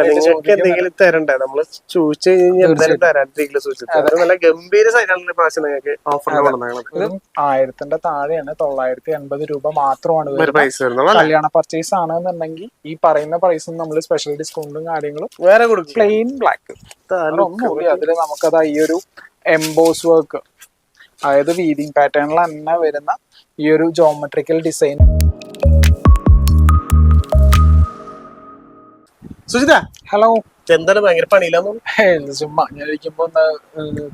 നിങ്ങൾക്ക് എന്തെങ്കിലും തരണ്ടേ? നമ്മൾ ചോദിച്ചു കഴിഞ്ഞാൽ എന്തായാലും തരാണ്ടിരിക്കില്ല സൂക്ഷിച്ചു അത് നല്ല ഗംഭീര സൈറ്റാണ് പ്രാവശ്യം നിങ്ങൾക്ക് ഇത് ആയിരത്തിന്റെ താഴെയാണ്. തൊള്ളായിരത്തി എൺപത് രൂപ മാത്രമാണ് വരുന്നത്. പ്രൈസ് കല്യാണ പർച്ചേസ് ആണെന്നുണ്ടെങ്കിൽ ഈ പറയുന്ന പ്രൈസും നമ്മൾ സ്പെഷ്യൽ ഡിസ്കൗണ്ടും കാര്യങ്ങളും വേറെ കൊടുക്കും. പ്ലെയിൻ ബ്ലാക്ക് അതിൽ അതിൽ നമുക്കത് ഈ ഒരു എംബോസ് വർക്ക് അതായത് വീതിങ് പാറ്റേണിൽ തന്നെ വരുന്ന ഈ ഒരു ജോമെട്രിക്കൽ ഡിസൈൻ സുജിത. ഹലോ എന്താണ് ഭയങ്കര പണിയില്ലാന്നു ചുമ്മാ ഞാൻ ഇരിക്കുമ്പോ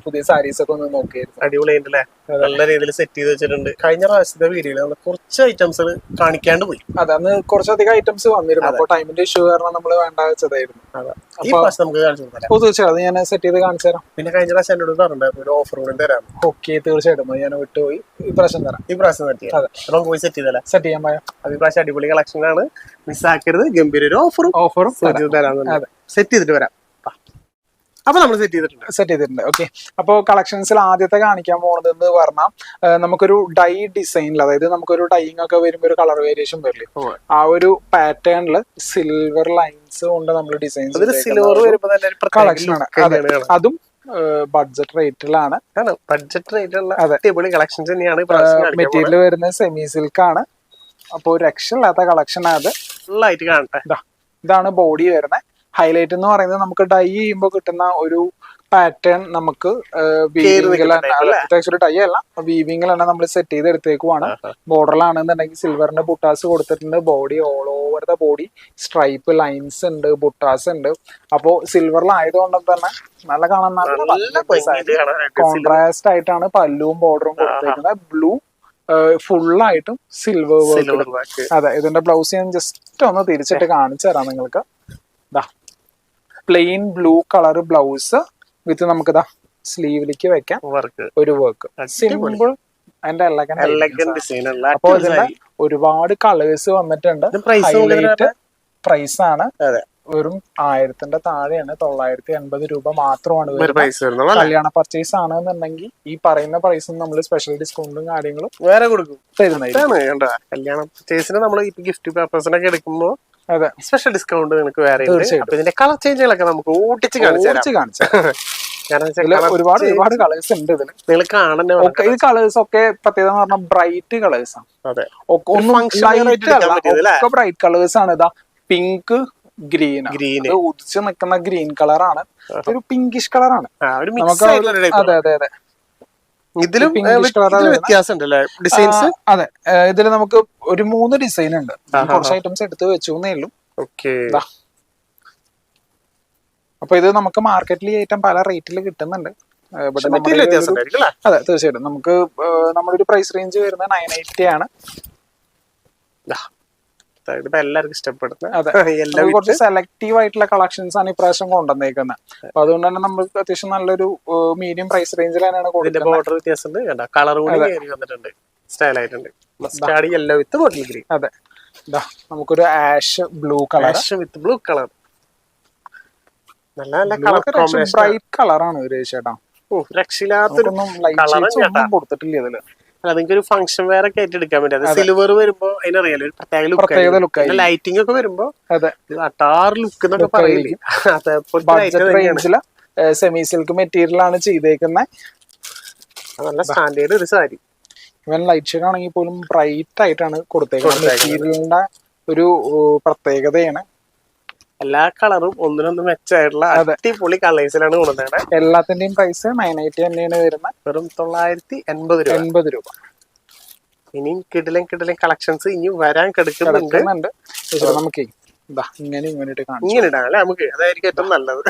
പുതിയ സാരീസ് ഒക്കെ ഒന്ന് നോക്കിയായിരുന്നു. അടിപൊളിയായിട്ടല്ലേ നല്ല രീതിയിൽ സെറ്റ് ചെയ്ത് വെച്ചിട്ടുണ്ട്. കഴിഞ്ഞ പ്രാവശ്യത്തെ വീഡിയോയിൽ നമ്മൾ കുറച്ച് ഐറ്റംസ് കാണിക്കാണ്ട് പോയി. അതെ അന്ന് കുറച്ചധികം ഐറ്റംസ് വന്നിരുന്നു. അപ്പൊ ടൈമിന്റെ ഇഷ്യൂ കാരണം നമ്മൾ വേണ്ട വെച്ചതായിരുന്നു. ഈ പ്രാവശ്യം നമുക്ക് കാണിച്ചു കൊടുക്കാം അപ്പോൾ തീർച്ചയായും. ഞാൻ സെറ്റ് ചെയ്ത് കാണിച്ചു തരാം. പിന്നെ കഴിഞ്ഞ പ്രാവശ്യം എന്നോട് പറഞ്ഞിട്ടുണ്ടായിരുന്നു ഒരു ഓഫർ കൂടി തരാം. ഓക്കെ തീർച്ചയായിട്ടും. അത് ഞാൻ വിട്ടുപോയി. ഈ പ്രാവശ്യം തരാം. ഈ പ്രാവശ്യം സെറ്റ് ചെയ്യാം. നമുക്ക് പോയി സെറ്റ് ചെയ്തല്ലേ സെറ്റ് ചെയ്യാൻ പോയാ അത് ഈ പ്രാവശ്യം അടിപൊളി കളക്ഷനാണ് മിസ്സാക്കരുത് ഗംഭീര ഒരു ഓഫറും ഓഫറും തരാം. സെറ്റ് ചെയ്തിട്ട് വരാം. അപ്പൊ നമ്മൾ സെറ്റ് ചെയ്തിട്ടുണ്ട്. സെറ്റ് ചെയ്തിട്ടുണ്ട്. ഓക്കെ അപ്പോൾ കളക്ഷൻസിൽ ആദ്യത്തെ കാണിക്കാൻ പോകുന്നത് എന്ന് പറഞ്ഞാൽ നമുക്കൊരു ഡൈ ഡിസൈനിൽ അതായത് നമുക്കൊരു ഡൈയിങ് ഒക്കെ വരുമ്പോൾ ഒരു കളർ വേരിയേഷൻ വരില്ലേ? ആ ഒരു പാറ്റേണിൽ സിൽവർ ലൈൻസ് കൊണ്ട് നമ്മൾ ഡിസൈൻ സിൽവർ വരുമ്പോൾ തന്നെ കളക്ഷൻ അതെ. ബഡ്ജറ്റ് റേറ്റിലാണ് ബഡ്ജറ്റ്. അടിപൊളി കളക്ഷൻസ് തന്നെയാണ് മെറ്റീരിയൽ വരുന്നത് സെമി സിൽക്ക് ആണ്. അപ്പോൾ രക്ഷയില്ലാത്ത കളക്ഷൻ അത്. ഫുള്ളായിട്ട് കാണട്ടെ. ഇതാണ് ബോഡി വരുന്നത്. ഹൈലൈറ്റ് എന്ന് പറയുന്നത് നമുക്ക് ഡൈ ചെയ്യുമ്പോൾ കിട്ടുന്ന ഒരു പാറ്റേൺ നമുക്ക് വീവിംഗിൽ ഡൈ അല്ല വീവിംഗിൽ തന്നെ നമ്മൾ സെറ്റ് ചെയ്ത് എടുത്തേക്കുവാണ്. ബോർഡറിലാണെന്നുണ്ടെങ്കിൽ സിൽവറിന്റെ ബുട്ടാസ് കൊടുത്തിട്ടുണ്ട്. Body all over the body stripe lines ഉണ്ട് ബുട്ടാസ് ഉണ്ട്. അപ്പോ സിൽവറിലായതുകൊണ്ട് തന്നെ നല്ല കാണാൻ നല്ല കോൺട്രാസ്റ്റ് ആയിട്ടാണ് പല്ലുവും ബോർഡറും കൊടുത്തേക്കുന്നത്. ബ്ലൂ ഫുള്ളായിട്ടും സിൽവർ വർക്ക് അതെ ഇതിന്റെ ബ്ലൗസ് ഞാൻ ജസ്റ്റ് ഒന്ന് തിരിച്ചിട്ട് കാണിച്ചു തരാം നിങ്ങൾക്ക്. Plain blue colour blouse with നമുക്ക് ദാ സ്ലീവിലേക്ക് വെക്കാം. വർക്ക് ഒരു വർക്ക് സിമ്പിൾ അതിന്റെ അപ്പൊ ഇതിന്റെ ഒരുപാട് കളേഴ്സ് വന്നിട്ടുണ്ട്. പ്രൈസ് ഹൈലൈറ്റ് പ്രൈസ് ആണ്. വെറും ആയിരത്തിന്റെ താഴെയാണ്. തൊള്ളായിരത്തി എൺപത് രൂപ മാത്രമാണ് കല്യാണ പർച്ചേസ് ആണ് എന്നുണ്ടെങ്കിൽ ഈ പറയുന്ന പ്രൈസും നമ്മൾ സ്പെഷ്യൽ ഡിസ്കൗണ്ടും കാര്യങ്ങളും വേറെ കൊടുക്കും. തരുന്നത് കല്യാണ പർച്ചേസിന് നമ്മൾ ഗിഫ്റ്റ് പേപ്പേഴ്സിനൊക്കെ എടുക്കുമ്പോൾ സ്പെഷ്യൽ ഡിസ്കൗണ്ട് നിങ്ങൾക്ക് വേറെ. അപ്പൊ ഇതിന്റെ കളർ ചേഞ്ചുകളൊക്കെ നമുക്ക് ഓടിച്ച് കാണിച്ചു കാണിച്ചു ഒരുപാട് ഒരുപാട് കളേഴ്സ് ഉണ്ട് ഇതിന് നിങ്ങൾ കാണുന്നത് ഒക്കെ ഈ കളേഴ്സ് ഒക്കെ പ്രത്യേകത എന്ന് പറഞ്ഞാൽ ബ്രൈറ്റ് കളേഴ്സ് ആണ്. ഒക്കെ ബ്രൈറ്റ് കളേഴ്സ് ആണ്. ഇതാ പിങ്ക് ഗ്രീൻ ഗ്രീൻ ഉദിച്ച് നിൽക്കുന്ന ഗ്രീൻ കളറാണ് ഒരു പിങ്കിഷ് കളറാണ് ആണ്. നമുക്ക് അതെ അതെ അതെ. ഇതിലും pinkish ഏ, colour ഇതിലും ആണ്. വ്യത്യാസം ഉണ്ടല്ലേ ഡിസൈൻസ് അതെ. ഇതിൽ നമുക്ക് ഒരു മൂന്ന് ഡിസൈൻ ഉണ്ട്. കുറച്ച് ഐറ്റംസ് എടുത്ത് വെച്ചു ഉള്ളൂ. ഓക്കെ. അപ്പൊ ഇത് നമുക്ക് മാർക്കറ്റിൽ ഈ ഐറ്റം പല റേറ്റിൽ കിട്ടുന്നുണ്ട്. അതെ തീർച്ചയായിട്ടും. നമുക്ക് നമ്മുടെ ഒരു പ്രൈസ് റേഞ്ച് വരുന്നത് നയൻ എയ്റ്റി ആണ്. ദാ. ഇതിപ്പോ എല്ലാവർക്കും ഇഷ്ടപ്പെടുന്ന അതെ. കുറച്ച് സെലക്റ്റീവ് ആയിട്ടുള്ള കളക്ഷൻസ് ആണ് ഇപ്രാവശ്യം കൊണ്ടുവന്നേക്കുന്നത്. അപ്പൊ അതുകൊണ്ട് തന്നെ നമുക്ക് അത്യാവശ്യം നല്ലൊരു മീഡിയം പ്രൈസ് റേഞ്ചിൽ തന്നെയാണ് കൊടുക്കുന്നത്. ബോർഡർ വ്യത്യാസം കളർ കൂടി വന്നിട്ടുണ്ട്. സ്റ്റൈൽ ആയിട്ടുണ്ട്. Mustard yellow with bottle green അതെ. നമുക്കൊരു ash blue colour ash with blue colour നല്ല നല്ല കളർ കോമ്പിനേഷൻ ബ്രൈറ്റ് കളറാണ് ഒരു ചേട്ടാ ഓ രക്ഷയില്ലാത്തൊരു കൊടുത്തിട്ടില്ല ഇതിൽ. അല്ല നിങ്ങൾക്ക് ഒരു ഫംഗ്ഷൻ വേറെ ആയിട്ട് എടുക്കാൻ പറ്റും. അത് സിൽവർ വരുമ്പോ അതിനറിയാലോ ഒരു പ്രത്യേക ലുക്ക് ലുക്ക്. ലൈറ്റിംഗ് ഒക്കെ വരുമ്പോ അതെ. അട്ടാർ ലുക്ക് എന്നൊക്കെ പറയില്ലേ? സെമി സിൽക്ക് മെറ്റീരിയൽ ആണ് ചെയ്തേക്കുന്നത് നല്ല സ്റ്റാൻഡേർഡ് ഒരു സാരി. ഇവൻ ലൈറ്റ് ഷെയ്ഡ് ആണെങ്കിൽ പോലും ബ്രൈറ്റ് ആയിട്ടാണ് കൊടുത്തേക്കുന്നത്. മെറ്റീരിയലിന്റെ ഒരു പ്രത്യേകതയാണ്. എല്ലാ കളറും ഒന്നിനൊന്ന് മെച്ചമായിട്ടുള്ള. അടിപൊളി കളേഴ്സിലാണ് കൊടുക്കുന്നത് എല്ലാത്തിന്റെയും പ്രൈസ് നയൻ എയ്റ്റി തന്നെയാണ് വരുന്നത്. വെറും തൊള്ളായിരത്തി എൺപത് രൂപ. എൺപത് രൂപ. ഇനിയും കിടിലൻ കിടിലൻ കളക്ഷൻസ് ഇനി വരാൻ കിടക്കുന്നുണ്ട്. നമുക്ക് ഇങ്ങനെ ഇങ്ങനെ ഇങ്ങനെ ഇടാം അല്ലെ നമുക്ക്? അതായിരിക്കും ഏറ്റവും നല്ലത്.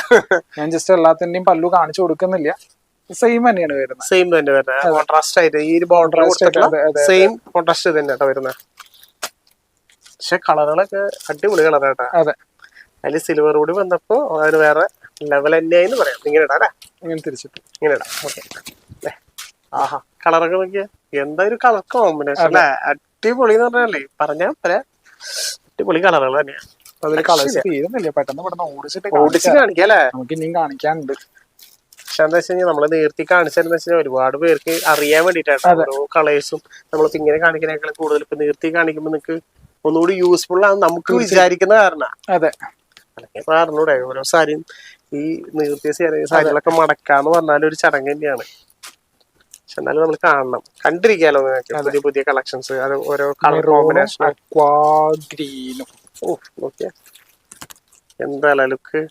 ഞാൻ ജസ്റ്റ് എല്ലാത്തിന്റെയും പല്ലു കാണിച്ചു കൊടുക്കുന്നില്ല. സെയിം തന്നെയാണ് വരുന്നത്. സെയിം തന്നെ വരുന്നത്. കോൺട്രാസ്റ്റ് ആയിട്ട് ഈ ഒരു ബോർഡർ. സെയിം കോൺട്രാസ്റ്റ് തന്നെ വരുന്നത്. പക്ഷെ കളറുകളൊക്കെ അടിപൊളി കളർ കേട്ടാ അതെ. അതിൽ സിൽവർ കൂടി വന്നപ്പോ അതിന് വേറെ ലെവൽ തന്നെയാന്ന് പറയാം. ഇങ്ങനെ ഇടാം അല്ലെ? ഇങ്ങനെ തിരിച്ചിട്ട്. ഇങ്ങനെ ഇടാം. ഓക്കെ ആഹാ. കളറൊക്കെ നോക്കിയാ. എന്താ ഒരു കളർ കോമ്പിനേഷൻ അല്ലെ? അടിപൊളി എന്ന് പറഞ്ഞാലേ പറഞ്ഞാ പോലെ അടിപൊളി കളറുകൾ തന്നെയാണ് അതിൽ കളേഴ്സ് തീരുന്നില്ല. പെട്ടെന്ന് പെട്ടെന്ന് ഓടിച്ചിട്ട് ഓടിച്ച് കാണിക്കാം. കാണിക്കാം അല്ലെ? നമുക്ക് ഇനിയും കാണിക്കാനുണ്ട്. പക്ഷെ എന്താ വെച്ച് കഴിഞ്ഞാൽ നമ്മൾ നേരത്തെ കാണിച്ചതെന്ന് വെച്ചാൽ ഒരുപാട് പേർക്ക് അറിയാൻ വേണ്ടിട്ടാണ് ഓരോ കളേഴ്സും നമ്മളിപ്പോ ഇങ്ങനെ കാണിക്കുന്നതിനേക്കാൾ കൂടുതൽ ഇപ്പൊ നേരത്തെ കാണിക്കുമ്പോ നിങ്ങക്ക് ഒന്നുകൂടി യൂസ്ഫുൾ ആണ് നമുക്ക് വിചാരിക്കുന്ന കാരണം. അതെ. അല്ലെങ്കിൽ അറിഞ്ഞൂടെ? ഓരോ സാരിയും ഈ നീർത്തിയ സാരി സാരികളൊക്കെ മടക്കാന്ന് പറഞ്ഞാൽ ഒരു ചടങ്ങ് തന്നെയാണ്. പക്ഷെ എന്നാലും നമ്മൾ കാണണം. കണ്ടിരിക്കാലോ നിങ്ങൾക്ക് പുതിയ പുതിയ കളക്ഷൻസ് അത് ഓരോ കളർ കോമ്പിനേഷൻ അക്വാ ഗ്രീനും ഓ നോക്കിയ. എന്താ ലുക്ക്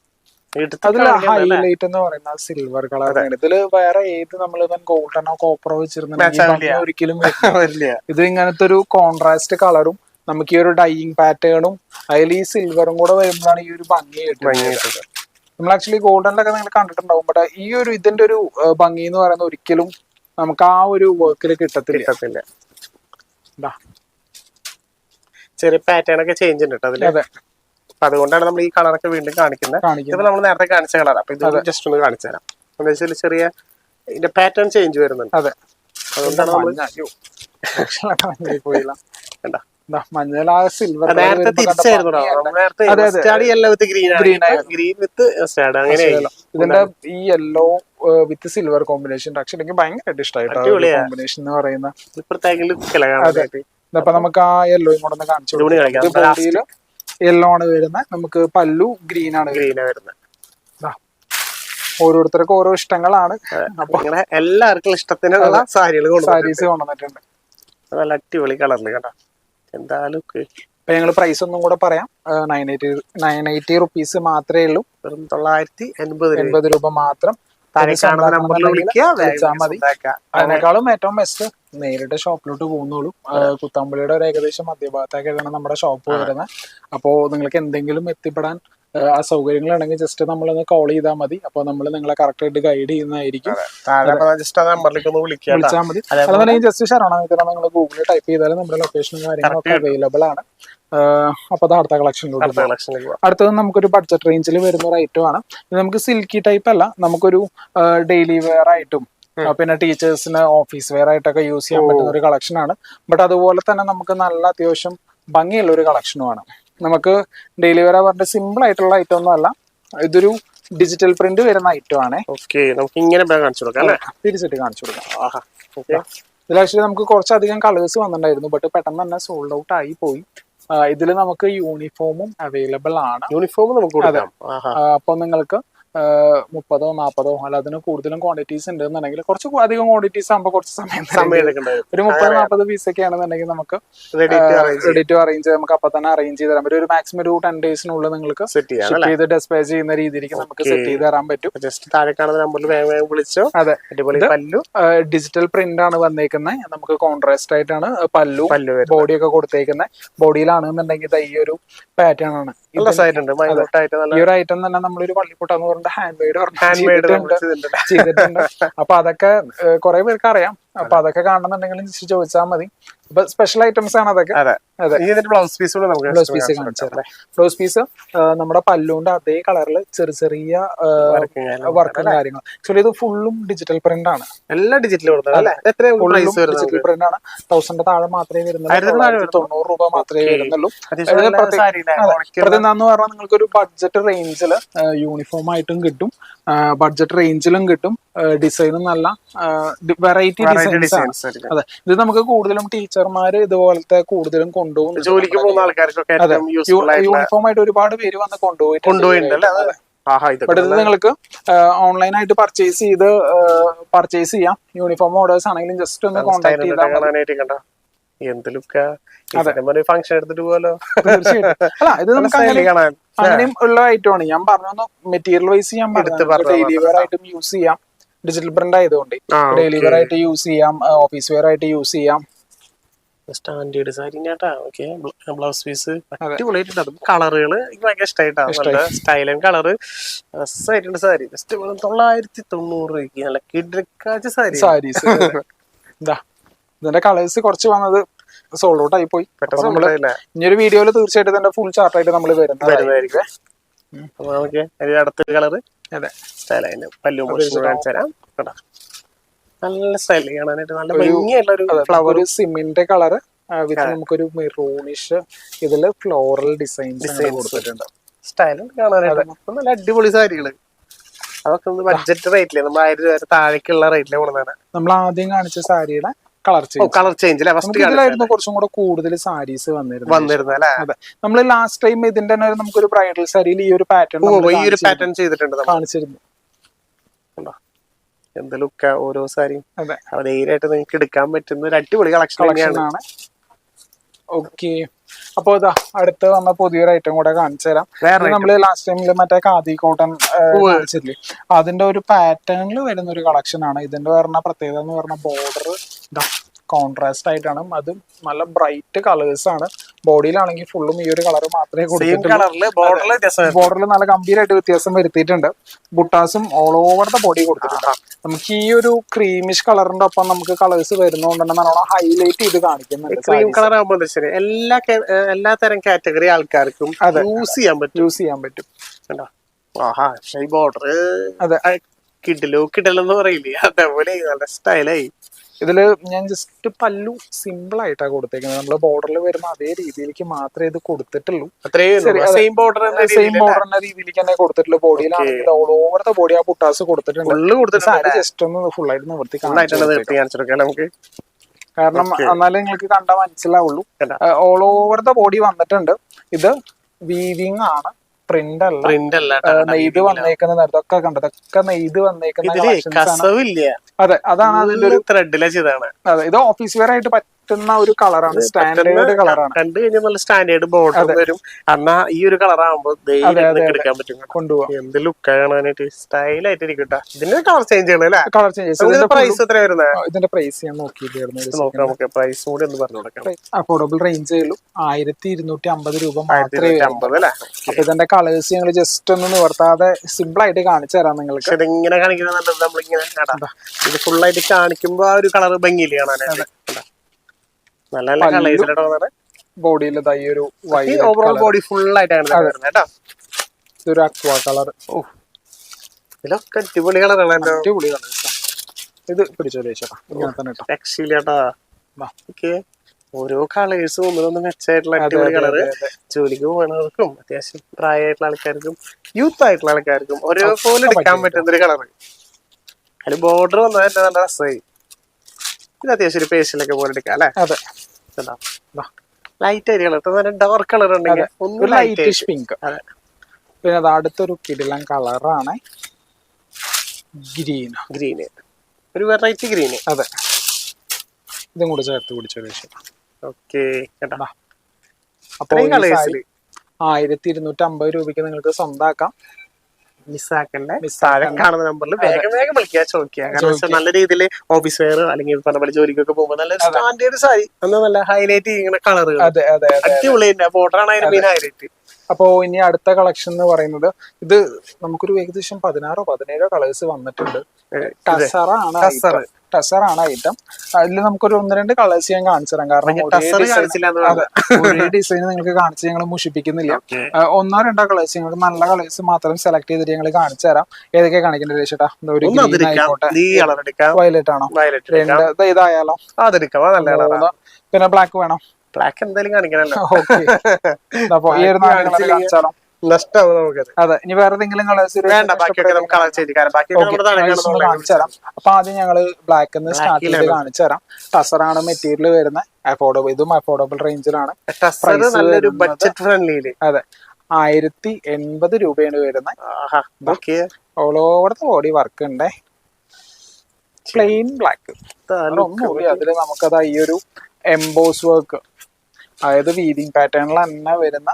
ഹൈലൈറ്റ് എന്ന് പറയുന്ന സിൽവർ കളറാണ് ഇതിൽ വേറെ ഏത് നമ്മൾ ഗോൾഡനോ കോപ്പറോ വെച്ചിരുന്ന ഒരിക്കലും. വരില്ല. ഇത് ഇങ്ങനത്തെ ഒരു കോൺട്രാസ്റ്റ് കളറും നമുക്ക് ഈ ഒരു ഡൈയിങ് പാറ്റേണും അതിൽ ഈ സിൽവറും കൂടെ വരുമ്പോഴാണ് ഈ ഒരു ഭംഗി കിട്ടുന്നത്. നമ്മൾ ആക്ച്വലി ഗോൾഡനിലൊക്കെ നിങ്ങൾ കണ്ടിട്ടുണ്ടാവും ബട്ട് ഈ ഒരു ഇതിന്റെ ഒരു ഭംഗി എന്ന് പറയുന്നത് ഒരിക്കലും നമുക്ക് ആ ഒരു വർക്കിൽ കിട്ടത്തില്ല. ചെറിയ പാറ്റേൺ ഒക്കെ ചേഞ്ച് ഉണ്ട് കേട്ടോ അതിൽ. അതെ. അപ്പൊ അതുകൊണ്ടാണ് നമ്മൾ ഈ കളറൊക്കെ വീണ്ടും കാണിക്കുന്നത്. നമ്മൾ നേരത്തെ കാണിച്ച കളർ അപ്പൊ ഇത് ജസ്റ്റ് ഒന്ന് കാണിച്ചു തരാം. എന്താ വെച്ചാൽ ചെറിയ ഇതിന്റെ പാറ്റേൺ ചേഞ്ച് വരുന്നുണ്ട്. അതെ. അതുകൊണ്ടാണ് നമ്മൾ പോയില്ല. കണ്ടോ? ദാ, മഞ്ഞയിൽ ആ സിൽവർ നേരത്തെ തിരിച്ചായിരുന്നു ഇതിന്റെ ഈ yellow with silver combination actually എനിക്ക് ഭയങ്കരമായിട്ട് ഇഷ്ടമായിട്ടോ കോമ്പിനേഷൻ എന്ന് പറയുന്ന. അപ്പൊ നമുക്ക് ആ യെല്ലോയും കൂടെ ഒന്ന് കാണിച്ചു യെല്ലോ ആണ് വരുന്നത് നമുക്ക് പല്ലു ഗ്രീൻ ആണ് ഗ്രീൻ വരുന്നത്. ഓരോരുത്തർക്കും ഓരോ ഇഷ്ടങ്ങളാണ്. അപ്പൊ ഇങ്ങനെ എല്ലാവർക്കും ഇഷ്ടത്തിനുള്ള സാരികൾ സാരീസ് കൊണ്ടുവന്നിട്ടുണ്ട്. നല്ല അടിപൊളി കളറിൽ കേട്ടോ. എന്താ ലുക്ക് അപ്പൊ ഞങ്ങൾ പ്രൈസ് ഒന്നും കൂടെ പറയാം. Nine eighty nine eighty rupees മാത്രമേ ഉള്ളൂ. വെറും തൊള്ളായിരത്തി എൺപത് രൂപ. എൺപത് രൂപ മാത്രം. അതിനേക്കാളും ഏറ്റവും ബെസ്റ്റ് നേരിട്ട് ഷോപ്പിലോട്ട് പോകുന്നുള്ളൂ. കുത്തമ്പള്ളിയുടെ ഒരു ഏകദേശം മധ്യഭാഗത്തേക്കാണ് നമ്മുടെ ഷോപ്പ് വരുന്നത്. അപ്പോ നിങ്ങൾക്ക് എന്തെങ്കിലും എത്തിപ്പെടാൻ ആ, സൗകര്യങ്ങളാണെങ്കിൽ ജസ്റ്റ് നമ്മളൊന്ന് കോൾ ചെയ്താൽ മതി. അപ്പൊ നമ്മൾ നിങ്ങളെ കറക്റ്റ് ആയിട്ട് ഗൈഡ് ചെയ്യുന്നതായിരിക്കും. ജസ്റ്റ് ആ നമ്പറിലേക്ക് ഒന്ന്. വിളിച്ചാൽ മതി. അതേപോലെ- ജസ്റ്റ് മിത്രം നിങ്ങൾ ഗൂഗിളിൽ ടൈപ്പ് ചെയ്താലും നമ്മുടെ ലൊക്കേഷനും കാര്യങ്ങളൊക്കെ അവൈലബിൾ ആണ്. അപ്പോൾ അത് അടുത്ത കളക്ഷനിലൂടെ കളക്ഷനിലേക്ക് പോവാം. അടുത്തത് നമുക്കൊരു ബഡ്ജറ്റ് റേഞ്ചിൽ വരുന്ന ഒരു ഐറ്റം ആണ്. ഇത് നമുക്ക് സിൽക്കി ടൈപ്പ് അല്ല. നമുക്കൊരു ഡെയിലി വെയർ ആയിട്ടും പിന്നെ ടീച്ചേഴ്സിന് ഓഫീസ് വെയർ ആയിട്ടൊക്കെ യൂസ് ചെയ്യാൻ പറ്റുന്ന ഒരു കളക്ഷൻ ആണ്. ബട്ട് അതുപോലെ തന്നെ നമുക്ക് നല്ല അത്യാവശ്യം ഭംഗിയുള്ള ഒരു കളക്ഷനുമാണ് നമുക്ക് ഡെയിലി പറഞ്ഞ സിമ്പിൾ ആയിട്ടുള്ള ഐറ്റം ഒന്നും അല്ല. ഇതൊരു ഡിജിറ്റൽ പ്രിന്റ് വരുന്ന ഐറ്റം ആണ്. ഓക്കെ നമുക്ക് ഇങ്ങനെ കാണിച്ചു കൊടുക്കാം അല്ലേ? തിരിച്ചിട്ട് കാണിച്ചു കൊടുക്കാം. ഇതിൽ ആക്ച്വലി നമുക്ക് കുറച്ചധികം കളേഴ്സ് വന്നിട്ടുണ്ടായിരുന്നു ബട്ട് പെട്ടെന്ന് തന്നെ സോൾഡ് ഔട്ട് ആയി പോയി. ഇതിൽ നമുക്ക് യൂണിഫോമും അവൈലബിൾ ആണ്. യൂണിഫോം നമുക്ക് അപ്പോൾ നിങ്ങൾക്ക് മുപ്പതോ നാൽപ്പതോ അല്ല അതിന് കൂടുതലും ക്വാണ്ടിറ്റീസ് ഉണ്ട് എന്നുണ്ടെങ്കിൽ കുറച്ച് അധികം ക്വാണ്ടിറ്റീസ് ആകുമ്പോൾ കുറച്ച് സമയം ഒരു മുപ്പത് നാൽപ്പത് പീസ് ഒക്കെ ആണെന്നുണ്ടെങ്കിൽ നമുക്ക് റെഡി ടു അറേഞ്ച് നമുക്ക് അപ്പൊ തന്നെ അറേഞ്ച് ചെയ്ത് തരാം. പറ്റും ഒരു മാക്സിമം ഒരു ടെൻ ഡേയ്സിനുള്ളിൽ നിങ്ങൾക്ക് സെറ്റ് ചെയ്ത് ഡെസ്പാച്ച് ചെയ്യുന്ന രീതിയിലേക്ക് നമുക്ക് സെറ്റ് ചെയ്ത് തരാൻ പറ്റും. ജസ്റ്റ് താഴെ കാണുന്ന നമ്പറിൽ വിളിച്ചോ. അതെ. പല്ലു. ഡിജിറ്റൽ പ്രിന്റ് ആണ് വന്നേക്കുന്നത് നമുക്ക് കോൺട്രാസ്റ്റ് ആയിട്ടാണ് പല്ലു പല്ലു ബോഡിയൊക്കെ കൊടുത്തേക്കുന്നത് ബോഡിയിലാണെന്നുണ്ടെങ്കിൽ എന്നുണ്ടെങ്കിൽ ഈ ഒരു പാറ്റേൺ ആണ്. ഈ ഒരു ഐറ്റം തന്നെ നമ്മളൊരു പള്ളിക്കൂട്ടം എന്ന് ഹാൻഡ് മെയ്ഡ് ഹാൻഡ് മെയ്ഡ് ചെയ്തിട്ടുണ്ട്. അപ്പൊ അതൊക്കെ കുറെ പേർക്ക് അറിയാം. അപ്പൊ അതൊക്കെ കാണണമെന്നുണ്ടെങ്കിൽ ചോദിച്ചാൽ മതി. സ്പെഷ്യൽ ഐറ്റംസ് ആണ് അതൊക്കെ. Blouse piece blouse piece blouse piece നമ്മുടെ പല്ലുകൊണ്ട് അതേ കളറിൽ ചെറിയ ചെറിയ വർക്കും കാര്യങ്ങളും. ആക്ച്വലി ഇത് ഫുള്ളും ഡിജിറ്റൽ പ്രിന്റ് ആണ്. എല്ലാം ഡിജിറ്റൽ ഡിജിറ്റൽ പ്രിന്റ് ആണ്. തൗസൻഡ് താഴെ മാത്രമേ വരുന്നുള്ളൂ. തൊണ്ണൂറ് രൂപ മാത്രമേ വരുന്നുള്ളൂ. പറഞ്ഞാൽ നിങ്ങൾക്ക് ഒരു ബഡ്ജറ്റ് റേഞ്ചിൽ യൂണിഫോം ആയിട്ടും കിട്ടും. ബഡ്ജറ്റ് റേഞ്ചിലും കിട്ടും. ഡിസൈനും നല്ല വെറൈറ്റി ഡിസൈൻസ്. അതെ. ഇത് നമുക്ക് കൂടുതലും ടീച്ചർമാര് ഇതുപോലത്തെ കൂടുതലും കൊണ്ടുപോകും. ജോലിക്ക് പോകുന്ന ആൾക്കാർക്കൊക്കെ യൂണിഫോം ആയിട്ട് ഒരുപാട് പേര് വന്ന് കൊണ്ടുപോയിട്ടുണ്ട് ബട്ട് ഇത് നിങ്ങൾക്ക് ഓൺലൈൻ ആയിട്ട് പർച്ചേസ് ചെയ്ത് പർച്ചേസ് ചെയ്യാം. യൂണിഫോം ഓർഡേഴ്സ് ആണെങ്കിലും ജസ്റ്റ് ഒന്ന് കോൺടാക്ട് ചെയ്താൽ എന്ത് ലുക്കാ ഫംഗ്ഷൻ എടുത്തിട്ട് പോലോ അല്ല ഇത് നമുക്ക് അങ്ങനെയും ഉള്ള ഐറ്റമാണ് ഞാൻ പറഞ്ഞു മെറ്റീരിയൽ വൈസ് ഞാൻ ഡെയിലി വെയർ ആയിട്ടും യൂസ് ചെയ്യാം. ഡിജിറ്റൽ പ്രിന്റ് ആയതുകൊണ്ട്. ഡെയിലി വെയർ ആയിട്ട് യൂസ് ചെയ്യാം. ഓഫീസ് വെയർ ആയിട്ട് യൂസ് ചെയ്യാം. സ്റ്റാൻഡേർഡ് സാരി കേട്ടാ ഓക്കെ ബ്ലൗസ് പീസ് അടിപൊളിയായിട്ടുണ്ട്. അതും കളറുകൾ എനിക്ക് ഭയങ്കര ഇഷ്ടമായിട്ടാണ് നല്ല സ്റ്റൈലും കളറ്. രസമായിട്ടുണ്ട് സാരി. ജസ്റ്റ് തൊള്ളായിരത്തി തൊണ്ണൂറ് രൂപയ്ക്ക് നല്ല കിടക്കാച്ച സാരി. സാരീസ് എന്താ ഇതിന്റെ കളേഴ്സ് കുറച്ച് വന്നത് സോൾഡ് ഔട്ട് ആയി പോയി. നമ്മൾ ഇനി ഒരു വീഡിയോയിൽ തീർച്ചയായിട്ടും തന്നെ ഫുൾ ചാർട്ടായിട്ട് നമ്മൾ വരുന്നത് വരുന്നതായിരിക്കും. നമുക്ക് അടുത്തൊരു കളറ് അതെ. സ്റ്റൈൽ അതിന്റെ പല്ലു കാണിച്ചു തരാം. കേട്ടോ. നല്ല സ്റ്റൈൽ കാണാനായിട്ട് നല്ല ഭംഗിയായിട്ടുള്ള ഒരു ഫ്ലവർ ഒരു കളർ കളറ് വിത്ത് നമുക്കൊരു മെറൂണിഷ് ഇതിൽ ഫ്ലോറൽ ഡിസൈൻസ് കൊടുത്തിട്ടുണ്ട്. സ്റ്റൈൽ കാണാനായിട്ട്. മൊത്തം നല്ല അടിപൊളി സാരികൾ. അതൊക്കെ ബഡ്ജറ്റ് റേറ്റിൽ നമ്മൾ ആയിരം രൂപ താഴേക്കുള്ള റേറ്റിലെ കൊണ്ടുവന്നാണ്. നമ്മൾ ആദ്യം കാണിച്ച സാരിയുടെ കളർ ചേഞ്ച് കളർ ചേഞ്ച് ഇതിലായിരുന്നു കുറച്ചും കൂടെ കൂടുതൽ സാരീസ് വന്നിരുന്നു വന്നിരുന്നു അല്ലേ? നമ്മൾ ലാസ്റ്റ് ടൈം ഇതിന്റെ തന്നെ ഒരു നമുക്കൊരു ബ്രൈഡൽ സാരിയിൽ ഈ ഒരു പാറ്റേൺ ഈ ഒരു പാറ്റേൺ ചെയ്തിട്ടുണ്ട് കാണിച്ചിരുന്നു. എന്ത് ലുക്ക ഓരോ സാരിയും. അതെ. ധൈര്യമായിട്ട് നിങ്ങൾക്ക് എടുക്കാൻ പറ്റുന്ന ഒരു അടിപൊളി കളക്ഷൻ തന്നെയാണ്. ഓക്കെ അപ്പൊ ഇതാ അടുത്ത് വന്ന പുതിയൊരു ഐറ്റം കൂടെ കാണിച്ചു തരാം. നമ്മൾ ലാസ്റ്റ് ടൈമിൽ മറ്റേ കാതി കോട്ടൺ കാണിച്ചില്ലേ? അതിന്റെ ഒരു പാറ്റേണിൽ വരുന്ന ഒരു കളക്ഷൻ ആണ്. ഇതിന്റെ പറഞ്ഞ പ്രത്യേകത എന്ന് പറഞ്ഞ ബോർഡർ കോൺട്രാസ്റ്റ് ആയിട്ടാണ്. അത് നല്ല ബ്രൈറ്റ് കളേഴ്സ് ആണ്. ബോഡിയിലാണെങ്കിൽ ഫുള്ളും ഈ ഒരു കളർ മാത്രമേ കൊടുത്തിട്ടുള്ളൂ. ബോർഡറിൽ നല്ല ഗംഭീരമായിട്ട് വ്യത്യാസം വരുത്തിയിട്ടുണ്ട്. ബുട്ടാസും ഓൾ ഓവർ ദ ബോഡി കൊടുത്തിട്ടുണ്ട്. നമുക്ക് ഈ ഒരു ക്രീമിഷ് കളറിന്റെ ഒപ്പം നമുക്ക് കളേഴ്സ് വരുന്നതുകൊണ്ട് തന്നെ നല്ലോണം ഹൈലൈറ്റ് ചെയ്ത് കാണിക്കുന്നുണ്ട് ക്രീം കളർ ആകുമ്പോൾ എല്ലാ എല്ലാ തരം കാറ്റഗറി ആൾക്കാർക്കും യൂസ് ചെയ്യാൻ പറ്റും. യൂസ് ചെയ്യാൻ പറ്റും. ആഹാ ഈ ബോർഡർ അതെ. കിഡിലോ കിഡലെന്ന് പറയില്ലേ? അതേപോലെ നല്ല സ്റ്റൈലായി ഇതിൽ ഞാൻ ജസ്റ്റ് പല്ലു സിമ്പിൾ ആയിട്ടാ കൊടുത്തേക്കുന്നത്. നമ്മൾ ബോർഡറിൽ വരുന്ന അതേ രീതിയിലേക്ക് മാത്രമേ ഇത് കൊടുത്തിട്ടുള്ളൂ. സെയിം ബോർഡർ സെയിം ബോർഡറിന്റെ രീതിയിലേക്ക് തന്നെ കൊടുത്തിട്ടുള്ളൂ. ബോഡിയിലാണെങ്കിൽ ഓൾ ഓവർ ദ ബോഡി ആ പുട്ടാസ് കൊടുത്തിട്ടുണ്ട്. സാരി ജസ്റ്റ് ഒന്ന് ഫുൾ ആയിട്ട് നിവർത്തി നമുക്ക്? കാരണം. എന്നാലേ നിങ്ങൾക്ക് കണ്ടാൽ മനസ്സിലാവുള്ളൂ? ഓൾ ഓവർ ദ ബോഡി വന്നിട്ടുണ്ട്. ഇത് വീവിങ് ആണ്. പ്രിന്റ് അല്ല. പ്രിന്റ് അല്ല നെയ്ത് വന്നേക്കുന്ന അതൊക്കെ കണ്ടത് ഒക്കെ നെയ്ത് വന്നേക്കുന്ന അതെ അതാണ് അതിന്റെ ഒരു ത്രെഡിലെ ചെയ്താണ് അതെ ഇത് ഓഫീസ് വെയർ ആയിട്ട് പറ്റുന്ന ഒരു കളറാണ്. സ്റ്റാൻഡേർഡ് കളറാണ്. കണ്ടു കഴിഞ്ഞാൽ നല്ല സ്റ്റാൻഡേർഡ് ബോർഡർ വരും. എന്നാ ഈ ഒരു കളർ ആകുമ്പോ ധൈര്യം എടുക്കാൻ പറ്റും കൊണ്ടുപോകാം എന്ത് ലുക്ക് കാണാനായിട്ട്? സ്റ്റൈലായിട്ട് ഇരിക്കട്ടെ ഇതിന് കളർ ചേഞ്ച് ചെയ്യണം അല്ലേ? കളർ ചേഞ്ച് പ്രൈസ് എത്ര വരുന്നത് ഇതിന്റെ പ്രൈസ് ഞാൻ നോക്കിയിട്ടായിരുന്നു നോക്കാം നമുക്ക് പ്രൈസ് കൂടി ഒന്ന് പറഞ്ഞു കൊടുക്കാം. അഫോർഡബിൾ റേഞ്ച് ആയിരത്തി ഇരുന്നൂറ്റി അമ്പത് രൂപ മാത്രമേ അപ്പൊ ഇതിന്റെ കളേഴ്സ് ഞങ്ങൾ ജസ്റ്റ് ഒന്ന് നിവർത്താതെ സിമ്പിൾ ആയിട്ട് കാണിച്ചു തരാം നിങ്ങൾക്ക്. ഇതിങ്ങനെ കാണിക്കുന്നത് നമ്മളിങ്ങനെ ഇത് ഫുള്ളായിട്ട് ആയിട്ട് കാണിക്കുമ്പോ ആ ഒരു കളർ ഭംഗിയില്ല കാണാനായിട്ട്? നല്ല നല്ല കളേഴ്സിലോട്ട് വന്നത് ബോഡിയിൽ ഈ ഒരു ഓവറോൾ ബോഡി ഫുൾ ആയിട്ടാണ് ഇത് വരുന്നത് കേട്ടോ. ഇതൊരു അക്വാ കളർ ഓ. ഇതിലൊക്കെ അടിപൊളി കളറാണ് അടിപൊളി കളർ ഇത് പിടിച്ചോ ചേട്ടാ ഇങ്ങനെ തന്നെ കേട്ടോ. രക്ഷയില്ലാട്ടാ വാ. ഓക്കെ. ഓരോ കളേഴ്സും ഒന്നൊന്ന് മെച്ചമായിട്ടുള്ള അടിപൊളി കളറ്. ജോലിക്ക് പോകുന്നവർക്കും അത്യാവശ്യം പ്രായമായിട്ടുള്ള ആൾക്കാർക്കും യൂത്ത് ആയിട്ടുള്ള ആൾക്കാർക്കും ഒരേപോലെ എടുക്കാൻ പറ്റുന്ന ഒരു കളറ് അതിൽ ബോർഡർ വന്നാൽ നല്ല രസമായി ഇത് അത്യാവശ്യം ഒരു പേഷ്യലൊക്കെ പോലെ എടുക്കാം അല്ലേ? അതെ. ലൈറ്റ് നല്ല ഡാർക്ക് കളർ ഉണ്ടെങ്കിൽ? ഒരു ലൈറ്റ് ലൈറ്റിഷ് പിങ്ക് പിന്നെ അത് അടുത്തൊരു കിടിലം കളറാണ് ഗ്രീൻ ഗ്രീന് ഒരു വെറൈറ്റി ഗ്രീന് അതെ. ഇതും കൂടെ ചേർത്ത് പിടിച്ചോ വിഷയം ഓക്കെ കേട്ടോ. അത്രയും കളേഴ്സിൽ ആയിരത്തി ഇരുന്നൂറ്റി അമ്പത് രൂപയ്ക്ക് നിങ്ങൾക്ക് സ്വന്താക്കാം. മിസ്സാക്കണ്ടേ? മിസ്സാക്കണ്ട. കാണുന്ന നമ്പറിൽ വേഗം വേഗം വിളിക്കുക ചോദിക്കുക കാരണം വെച്ചാൽ നല്ല രീതിയിൽ ഓഫീസ് വെയർ അല്ലെങ്കിൽ പറഞ്ഞ പോലെ ജോലിക്കൊക്കെ പോകുമ്പോൾ നല്ല സ്റ്റാൻഡേർഡ് സാരി. എന്നാ നല്ല ഹൈലൈറ്റ് ചെയ്യുന്ന കളറുകൾ അടിപൊളി ബോർഡർ ആണ് അതിന് മെയിൻ ഹൈലൈറ്റ് അപ്പോ ഇനി അടുത്ത കളക്ഷൻ എന്ന് പറയുന്നത് ഇത് നമുക്കൊരു ഏകദേശം പതിനാറോ പതിനേഴോ കളേഴ്സ് വന്നിട്ടുണ്ട്. ടസറ ആണ് ടസർ. ആണ് ഐറ്റം അതിൽ നമുക്കൊരു ഒന്ന് രണ്ട് കളേഴ്സ് ഞാൻ കാണിച്ചു തരാം. കാരണം ഒരേ ഡിസൈൻ നിങ്ങൾക്ക് കാണിച്ച് ഞങ്ങൾ മുഷിപ്പിക്കുന്നില്ല. ഒന്നോ രണ്ടോ കളേഴ്സ് ഞങ്ങൾക്ക് നല്ല കളേഴ്സ് മാത്രം സെലക്ട് ചെയ്തിട്ട് ഞങ്ങൾ കാണിച്ചു തരാം. ഏതൊക്കെ കാണിക്കേണ്ടത് ചേട്ടാ ഒരു ഗ്രീൻ ആയിക്കോട്ടെ. വയലറ്റ് ആണോ? വയലറ്റ് രണ്ട് ഇതായാലോ? അതെടുക്കാം പിന്നെ ബ്ലാക്ക് വേണം? ബ്ലാക്ക് എന്തായാലും കാണിക്കണല്ലോ. അപ്പൊ ഈ ഒരു നാല് കളർ കാണിച്ചാലോ? നഷ്ടമാവും നമുക്കത്. അതെ ഇനി വേറെ ഏതെങ്കിലും കളേഴ്സ് വേണ്ട ബാക്കിയൊക്കെ നമുക്ക് കളർ ചെയ്ത് കാരണം ബാക്കി തരാം അപ്പൊ ആദ്യം ഞങ്ങൾ ബ്ലാക്ക് സ്റ്റാർട്ട് ചെയ്ത് കാണിച്ചു തരാം. ടസറാണ് മെറ്റീരിയൽ വരുന്നത് അഫോർഡബിൾ ഇതും അഫോർഡബിൾ റേഞ്ചിലാണ് നല്ലൊരു ബഡ്ജറ്റ് ഫ്രണ്ട്ലിയിൽ അതെ ആയിരത്തി എൺപത് രൂപയാണ് വരുന്നത്. All over the body work ഉണ്ട് പ്ലെയിൻ ബ്ലാക്ക് അതിൽ നമുക്കത് ഈ ഒരു എംബോസ് വർക്ക് അതായത് വീതിങ് പാറ്റേണിൽ തന്നെ വരുന്ന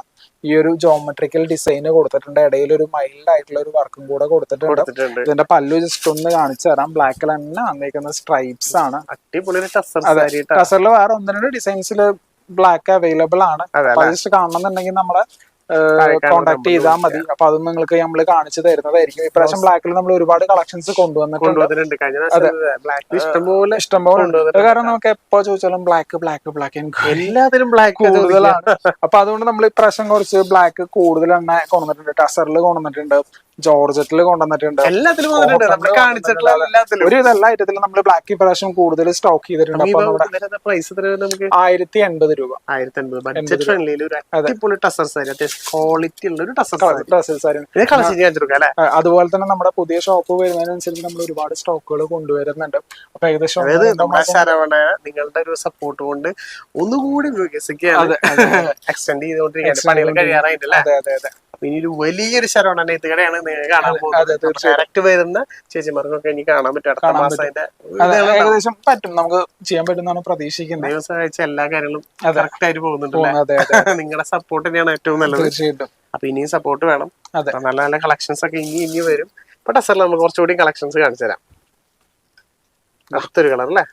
ഈ ഒരു ജോമെട്രിക്കൽ ഡിസൈൻ കൊടുത്തിട്ടുണ്ട്. ഇടയിൽ ഒരു മൈൽഡ് ആയിട്ടുള്ള ഒരു വർക്കും കൂടെ കൊടുത്തിട്ടുണ്ട്. ഇതിന്റെ പല്ലു ജസ്റ്റ് ഒന്ന് കാണിച്ചു തരാം. ബ്ലാക്കിൽ തന്നെ വന്നിരിക്കുന്ന സ്ട്രൈപ്സ് ആണ്. കസറിൽ വേറെ ഒന്ന് രണ്ട് ഡിസൈൻസിൽ ബ്ലാക്ക് അവൈലബിൾ ആണ്. ജസ്റ്റ് കാണണമെന്നുണ്ടെങ്കിൽ നമ്മളെ കാണുന്ന കോണ്ടാക്ട് ചെയ്താൽ മതി. അപ്പൊ അത് നിങ്ങൾക്ക് നമ്മൾ കാണിച്ചു തരുന്നതായിരിക്കും. ഇപ്രാവശ്യം ബ്ലാക്കിൽ നമ്മൾ ഒരുപാട് കളക്ഷൻസ് കൊണ്ടുവന്നിട്ടുണ്ട്. ഇഷ്ടംപോലെ ഇഷ്ടംപോലെ ഉണ്ട്. കാരണം നമുക്ക് എപ്പോ ചോദിച്ചാലും ബ്ലാക്ക് ബ്ലാക്ക് ബ്ലാക്ക് എല്ലാത്തിനും ബ്ലാക്ക് കൂടുതലാണ്. അപ്പൊ അതുകൊണ്ട് നമ്മൾ ഇപ്രാവശ്യം കുറച്ച് ബ്ലാക്ക് കൂടുതൽ എണ്ണ കൊണ്ടുവന്നിട്ടുണ്ട്. ടസറിൽ കൊണ്ടുവന്നിട്ടുണ്ട്. ജോർജറ്റിൽ കൊണ്ടുവന്നിട്ടുണ്ട്. എല്ലാത്തിലും നമ്മൾ കാണിച്ചിട്ടുള്ള എല്ലാത്തിലും. ഒരു ഇതല്ല ഐറ്റത്തിലും നമ്മൾ ബ്ലാക്ക് ഇപ്രാവശ്യം കൂടുതൽ സ്റ്റോക്ക് ചെയ്തിട്ടുണ്ട്. അപ്പൊ നമ്മുടെ പ്രൈസ് നമുക്ക്? ആയിരത്തി എൺപത് രൂപ. ആയിരത്തി അൻപത് ബഡ്ജറ്റ് ഫ്രണ്ട്ലിയിൽ ഒരു അടിപൊളി ടസർ സാരി അത്യാവശ്യം ക്വാളിറ്റി ഉള്ള ഒരു ടസർ സാരി സാരി അതുപോലെ തന്നെ നമ്മുടെ പുതിയ ഷോപ്പ് വരുന്നതിനനുസരിച്ച് നമ്മൾ ഒരുപാട് സ്റ്റോക്കുകൾ കൊണ്ടുവരുന്നുണ്ട്. അപ്പൊ ഏകദേശം നിങ്ങളുടെ ഒരു സപ്പോർട്ട് കൊണ്ട് ഒന്നുകൂടി വികസിക്കുകയാണ് എക്സ്റ്റെൻഡ് ചെയ്തുകൊണ്ടിരിക്കുകയാണ്. Extend പണികൾ കഴിയാറായിട്ടല്ലേ? അതെ അതെ അതെ. അപ്പൊ ഇനി ഒരു വലിയൊരു ശരവണ നെയ്ത്തുകടയാണ് നിങ്ങൾ കാണാൻ പോകുന്നത്. വരുന്ന ഡയറക്റ്റ് വരുന്ന ചേച്ചിമാർക്കൊക്കെ ഇനി കാണാൻ പറ്റും അടുത്ത മാസം അതിന്റെ ഏകദേശം പറ്റും. നമുക്ക് ചെയ്യാൻ പറ്റുന്നാണ് പ്രതീക്ഷിക്കുന്നത്. ദൈവം സഹായിച്ച എല്ലാ കാര്യങ്ങളും. കറക്റ്റ് ആയിട്ട് അതെ നിങ്ങളുടെ സപ്പോർട്ട് തന്നെയാണ് ഏറ്റവും നല്ലത്. തീർച്ചയായിട്ടും. അപ്പൊ ഇനിയും സപ്പോർട്ട് വേണം. അതെ. നല്ല നല്ല കളക്ഷൻസ് ഒക്കെ ഇനി ഇനി വരും. ഇപ്പൊ ടെസറിൽ നമുക്ക് കുറച്ചുകൂടി കളക്ഷൻസ് കാണിച്ചു തരാം. അടുത്തൊരു കളർ അല്ലേ?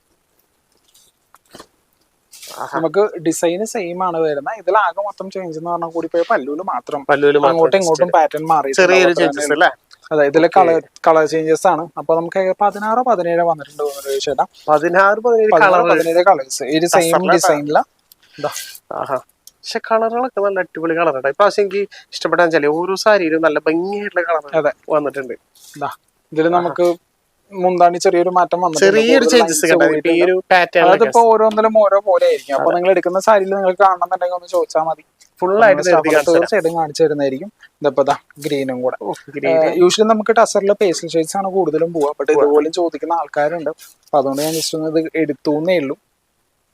നമുക്ക് ഡിസൈൻ സെയിം ആണ് വരുന്നത് ഇതിലാകെ മൊത്തം ചേഞ്ച് എന്ന് പറഞ്ഞാൽ കൂടി പോയ പല്ലൂൽ മാത്രം അങ്ങോട്ടും ഇങ്ങോട്ടും പാറ്റേൺ മാറി. ചെറിയൊരു ചേഞ്ചസ് അല്ലേ? അതെ ഇതിൽ കളർ കളർ ചേഞ്ചസ് ആണ്. അപ്പൊ നമുക്ക് പതിനാറോ പതിനേഴോ വന്നിട്ടുണ്ട് ചേട്ടാ. പതിനാറ് പതിനേഴ് കളേഴ്സ് ഇത് സെയിം ഡിസൈനില പക്ഷെ കളറുകളൊക്കെ നല്ല അടിപൊളി കളറാണ് ഇപ്രാവശ്യം എനിക്ക് ഇഷ്ടപ്പെട്ടാൻ വെച്ചാൽ ഓരോ സാരിയിലും നല്ല ഭംഗിയായിട്ടുള്ള കളർ അതെ. വന്നിട്ടുണ്ട്. ഇതിൽ നമുക്ക് മുന്താണി ചെറിയൊരു മാറ്റം വന്നു ചെറിയൊരു ചേഞ്ചസ് അതിപ്പോ ഓരോന്നിലും ഓരോ പോലെ ആയിരിക്കും അപ്പൊ നിങ്ങൾ എടുക്കുന്ന സാരിയിൽ നിങ്ങൾ കാണണമെന്നുണ്ടെങ്കിൽ ഒന്ന് ചോദിച്ചാൽ മതി. ഫുൾ ആയിട്ട്. തീർച്ചയായിട്ടും കാണിച്ചു തരുന്നതായിരിക്കും. ഇതപ്പോ ഗ്രീനും കൂടെ. യൂഷ്വലി നമുക്ക് ടസറിൽ പേസ്റ്റൽ ഷെയ്ഡ്സ് ആണ് കൂടുതലും പോവുക. ബട്ട് ഇതുപോലും ചോദിക്കുന്ന ആൾക്കാരുണ്ട്. അപ്പൊ അതുകൊണ്ട് ഞാൻ ജസ്റ്റ് ഒന്ന് ഇത് എടുത്തുന്നേ ഉള്ളൂ.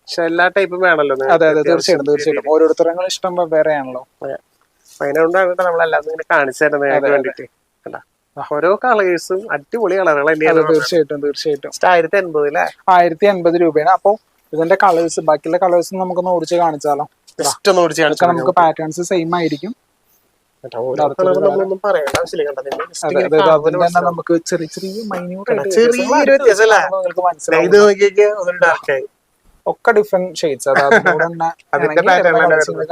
പക്ഷെ എല്ലാ ടൈപ്പും വേണല്ലോ. അതെ അതെ തീർച്ചയായിട്ടും തീർച്ചയായിട്ടും. ഓരോരുത്തരും ഇഷ്ടം വെവ്വേറെയാണല്ലോ ആണല്ലോ അതിനോണ്ടാണ് നമ്മളെല്ലാം കാണിച്ചു തരുന്നത് വേണ്ടിട്ട്? ഓരോ കളേഴ്സും അടിപൊളി കളറുകൾ തന്നെയാണ് തീർച്ചയായിട്ടും തീർച്ചയായിട്ടും. ആയിരത്തി എൺപത് അല്ലേ ആയിരത്തി എൺപത് രൂപയാണ്. അപ്പൊ ഇതിന്റെ കളേഴ്സ് ബാക്കിയുള്ള കളേഴ്സ് നമുക്കൊന്ന് ഓടിച്ച് കാണിച്ചാലോ? ജസ്റ്റ് ഒന്ന് ഓടിച്ച് ഇതൊക്കെ നമുക്ക് പാറ്റേൺസ് സെയിം ആയിരിക്കും. നമുക്ക് ചെറിയ ചെറിയ മൈന്യൂട്ട് ഒക്കെ ഡിഫറെന്റ് ഷെയ്ഡ്സ്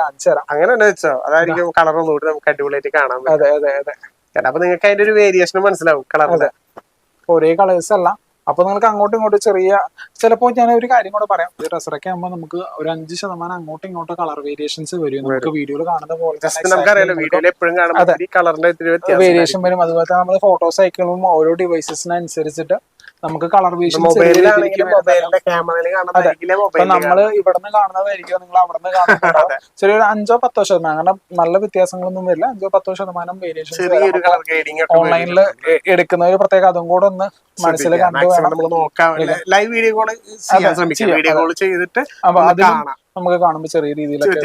കാണിച്ചു തരാം. അങ്ങനെ വെച്ചോ. അതായിരിക്കും കളർ ഒന്നുകൂടി നമുക്ക് അടിപൊളിയായിട്ട് കാണാൻ പറ്റും. അതെ അതെ അതെ. അപ്പൊ നിങ്ങൾക്ക് അതിന്റെ ഒരു വേരിയേഷൻ മനസ്സിലാവും കളറിന്റെ ഒരേ കളേഴ്സ് അല്ല. അപ്പൊ നിങ്ങൾക്ക് അങ്ങോട്ടും ഇങ്ങോട്ടും ചെറിയ ചിലപ്പോൾ ഞാൻ ഒരു കാര്യം കൂടെ പറയാം. ഈ ഡ്രസ്സറൊക്കെ ആകുമ്പോൾ നമുക്ക് ഒരു അഞ്ച് ശതമാനം അങ്ങോട്ടും ഇങ്ങോട്ടും കളർ വേരിയേഷൻസ് വരും. നമുക്ക് വീഡിയോയിൽ കാണുന്ന പോലെ വേരിയേഷൻ വരും. അതുപോലെ തന്നെ നമ്മൾ ഫോട്ടോസ് അയക്കുമ്പോൾ ഓരോ ഡിവൈസസിനനുസരിച്ചിട്ട് നമുക്ക് കളർ മൊബൈലിൽ നമ്മൾ ഇവിടുന്ന് കാണുന്നതായിരിക്കും. നിങ്ങൾ അവിടുന്ന് കാണുന്നത് ചെറിയ ചെറിയൊരു അഞ്ചോ പത്തോ ശതമാനം അങ്ങനെ നല്ല വ്യത്യാസങ്ങളൊന്നും വരില്ല. അഞ്ചോ പത്തോ ശതമാനം വേരിയേഷൻ ഓൺലൈനിൽ എടുക്കുന്നവര് പ്രത്യേകം അതും കൂടെ ഒന്ന് മനസ്സിൽ കണ്ടു വേണം. നമ്മൾ നോക്കാം. ലൈവ് വീഡിയോ കോൾ ചെയ്യാൻ ശ്രമിക്കാം. വീഡിയോ കോൾ ചെയ്തിട്ട് അപ്പൊ കാണാം. നമുക്ക് കാണുമ്പോൾ ചെറിയ രീതിയിലൊക്കെ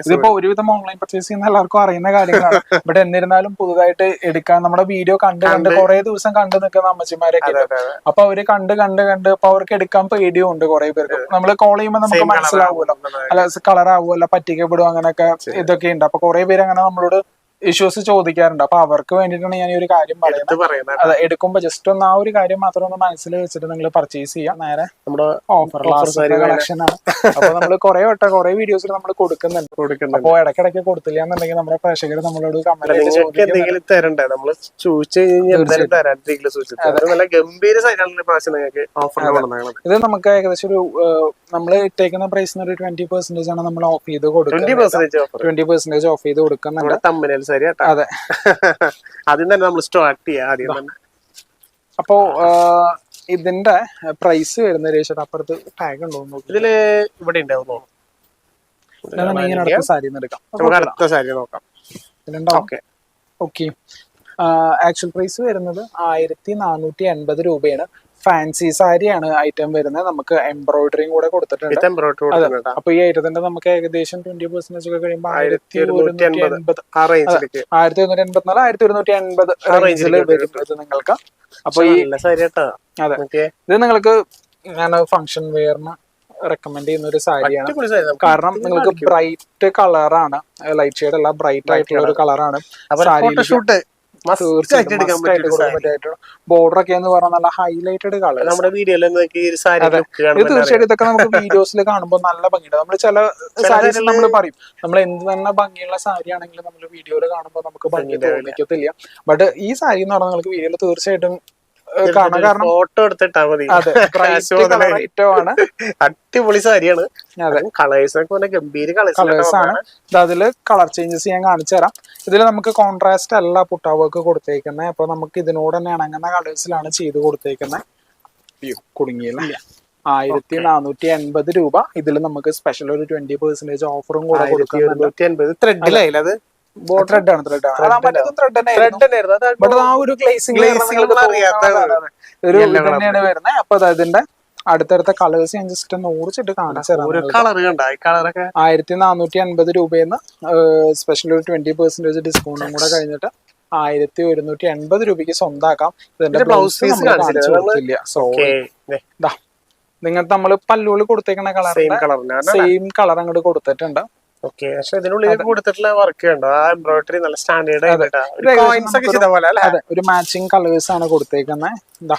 ഇതിപ്പോ ഒരുവിധം ഓൺലൈൻ പർച്ചേസ് ചെയ്യുന്ന എല്ലാവർക്കും അറിയുന്ന കാര്യങ്ങളാണ്. ബട്ട് എന്നിരുന്നാലും പുതുതായിട്ട് എടുക്കാൻ നമ്മുടെ വീഡിയോ കണ്ട് കണ്ട് കുറെ ദിവസം കണ്ടു നിൽക്കുന്ന അമ്മച്ചിമാരൊക്കെ. അപ്പൊ അവർ കണ്ട് കണ്ട് കണ്ട് ഇപ്പൊ അവർക്ക് എടുക്കാൻ പേടിയും ഉണ്ട് കുറെ പേർക്ക്. നമ്മൾ കോൾ ചെയ്യുമ്പോൾ നമുക്ക് മനസ്സിലാവുമല്ലോ. അല്ല കളർ ആവുമല്ലോ പറ്റിക്കപ്പെടും അങ്ങനെയൊക്കെ ഇതൊക്കെ ഉണ്ട് അപ്പൊ കുറെ പേര് അങ്ങനെ നമ്മളോട് ഇഷ്യൂസ് ചോദിക്കാറുണ്ട്. അപ്പൊ അവർക്ക് വേണ്ടിയിട്ടാണ് ഞാൻ ഈ ഒരു കാര്യം പറയുന്നത്. അതെ എടുക്കുമ്പോ ജസ്റ്റ് ഒന്ന് ആ ഒരു കാര്യം മാത്രം ഒന്ന് മനസ്സിൽ വെച്ചിട്ട് നിങ്ങൾ പർച്ചേസ് ചെയ്യാം. നേരെ നമ്മുടെ ഓഫർ കളക്ഷൻ ആണ്. അപ്പൊ നമ്മൾ കുറെ വട്ടം കുറെ വീഡിയോസിൽ നമ്മൾ കൊടുക്കുന്നുണ്ട്. കൊടുക്കുന്നുണ്ട്. അപ്പൊ ഇടയ്ക്കിടയ്ക്ക് കൊടുത്തില്ല എന്നുണ്ടെങ്കിൽ നമ്മുടെ പ്രേക്ഷകർ നമ്മളോട് കമന്റ് എന്തെങ്കിലും തരണ്ടേ? ചോദിച്ചു കഴിഞ്ഞാൽ തരാണ്ടിരിക്കില്ല നല്ല ഗംഭീര പ്രാവശ്യം നിങ്ങൾക്ക് ഓഫർ ഇത് നമുക്ക് ഏകദേശം ഒരു നമ്മൾ ഇട്ടേക്കുന്ന പ്രൈസിന് ഒരു ട്വന്റി പെർസെന്റേജ് ആണ് നമ്മൾ ഓഫ് ചെയ്ത് കൊടുക്കുന്നത് ട്വന്റി പെർസെന്റേജ് ഓഫ് ചെയ്ത് കൊടുക്കുന്നുണ്ട്. തമ്മിൽ സരി കേട്ടോ അതെ. ആദ്യം തന്നെ നമ്മൾ സ്റ്റാർട്ട് ചെയ്യാം. ആദ്യം തന്നെ. അപ്പോ ഇതിന്റെ പ്രൈസ് വരുന്ന രേഷ അപ്പുറത്ത് ടാഗ് ഉണ്ടോ ഇതിൽ ഇവിടെ ഉണ്ടാവും ഇങ്ങനെ അടുത്ത സാരി എടുക്കാം നമുക്ക് അടുത്ത സാരി നോക്കാം. ഓക്കെ. ആക്ച്വൽ പ്രൈസ് വരുന്നത് ആയിരത്തി നാനൂറ്റി എൺപത് രൂപയാണ്. ഫാൻസി സാരിയാണ് ഐറ്റം വരുന്നത്. നമുക്ക് എംബ്രോയിഡറിയും കൂടെ കൊടുത്തിട്ടുണ്ട്. അപ്പൊ ഈ ഐറ്റത്തിന്റെ നമുക്ക് ഏകദേശം ട്വന്റി പെർസെന്റേജ് ഒക്കെ കഴിയുമ്പോൾ ആയിരത്തി ഒരുന്നൂറ്റി എൺപത്. ആയിരത്തി ഒരുന്നൂറ്റി എൺപത്തിനാല് ആയിരത്തി ഒരുന്നൂറ്റി എൺപത് റേഞ്ചിൽ വരുന്നത് നിങ്ങൾക്ക്. അപ്പൊ ഈ അതെ. ഇത് നിങ്ങൾക്ക് ഞാൻ ഫംഗ്ഷൻ വെയറിന് റെക്കമെൻഡ് ചെയ്യുന്ന ഒരു സാരിയാണ്. കാരണം നിങ്ങൾക്ക് ബ്രൈറ്റ് കളറാണ് ലൈറ്റ് ഷെയ്ഡ് അല്ല ബ്രൈറ്റ് ആയിട്ടുള്ള ഒരു കളറാണ് സാരി ബോർഡർ ഒക്കെ എന്ന് പറഞ്ഞാൽ നല്ല ഹൈലൈറ്റഡ് കളർ നമ്മുടെ വീഡിയോയിൽ ഇത് തീർച്ചയായിട്ടും ഇതൊക്കെ നമുക്ക് വീഡിയോസിൽ കാണുമ്പോൾ നല്ല ഭംഗിയുണ്ട്. നമ്മൾ ചില സാരീസ് നമ്മൾ പറയും നമ്മൾ എന്ത് തന്നെ ഭംഗിയുള്ള സാരി ആണെങ്കിലും നമ്മൾ വീഡിയോയിൽ കാണുമ്പോൾ നമുക്ക് ഭംഗി തോന്നിക്കത്തില്ല. ബട്ട് ഈ സാരി എന്ന് പറഞ്ഞാൽ നിങ്ങൾക്ക് വീഡിയോയിൽ തീർച്ചയായിട്ടും കാണാം. കാരണം ഫോട്ടോ എടുത്തിട്ടാ മതി. ആണ് അടിപൊളി സാരിയാണ്. കളേഴ്സ് ഒക്കെ നല്ല ഗംഭീര കളേഴ്സ് ആണ്. അതിൽ അതിൽ കളർ ചേഞ്ചസ് ഞാൻ കാണിച്ചു തരാം. ഇതിൽ നമുക്ക് കോൺട്രാസ്റ്റ് അല്ല പുട്ടാവർക്ക് കൊടുത്തേക്കുന്നത് അപ്പൊ നമുക്ക് ഇതിനോട് തന്നെ ഇണങ്ങുന്ന കളേഴ്സിലാണ് ചെയ്ത് കൊടുത്തേക്കുന്നത് കുടുങ്ങിയില്ല. ആയിരത്തി നാനൂറ്റി എൺപത് രൂപ ഇതിൽ നമുക്ക് സ്പെഷ്യൽ ഒരു ട്വന്റി പെർസെന്റേജ് ഓഫറും കൂടെ കൊടുക്കുന്നുണ്ട്. ത്രെഡിലായില്ല അത്. ത്രെഡ് ആണ് ത്രെഡ് ആണ്. ആ ഒരു ഗ്ലേസിംഗ് ഒരു തന്നെയാണ് വരുന്നത്. അപ്പൊ അതിന്റെ അടുത്തടുത്ത കളേഴ്സ് ഞാൻ ജസ്റ്റ് ഒന്ന് ഓടിച്ചിട്ട് കാണിച്ചു ആയിരത്തി നാനൂറ്റി അൻപത് രൂപയെന്ന് സ്പെഷ്യൽ ഒരു ട്വന്റി പെർസെന്റേജ് ഡിസ്കൗണ്ടും കൂടെ കഴിഞ്ഞിട്ട് ആയിരത്തി ഒരുന്നൂറ്റി എൺപത് രൂപയ്ക്ക് സ്വന്താക്കാം. ഇതിന്റെ ബ്ലൗസ് പീസ്? കാണിച്ചു കൊടുത്തില്ല. പല്ലുകൾ കൊടുത്തേക്കുന്ന കളർ സെയിം കളർ അങ്ങോട്ട് കൊടുത്തിട്ടുണ്ട്. ഓക്കെ പക്ഷെ ഇതിനുള്ളിൽ കൊടുത്തിട്ടുള്ള വർക്ക് ഉണ്ടോ ആ എംബ്രോയിഡറി നല്ല സ്റ്റാൻഡേർഡ് അതെ. ഒരു മാച്ചിങ് കളേഴ്സ് ആണ് കൊടുത്തേക്കുന്നത് എന്താ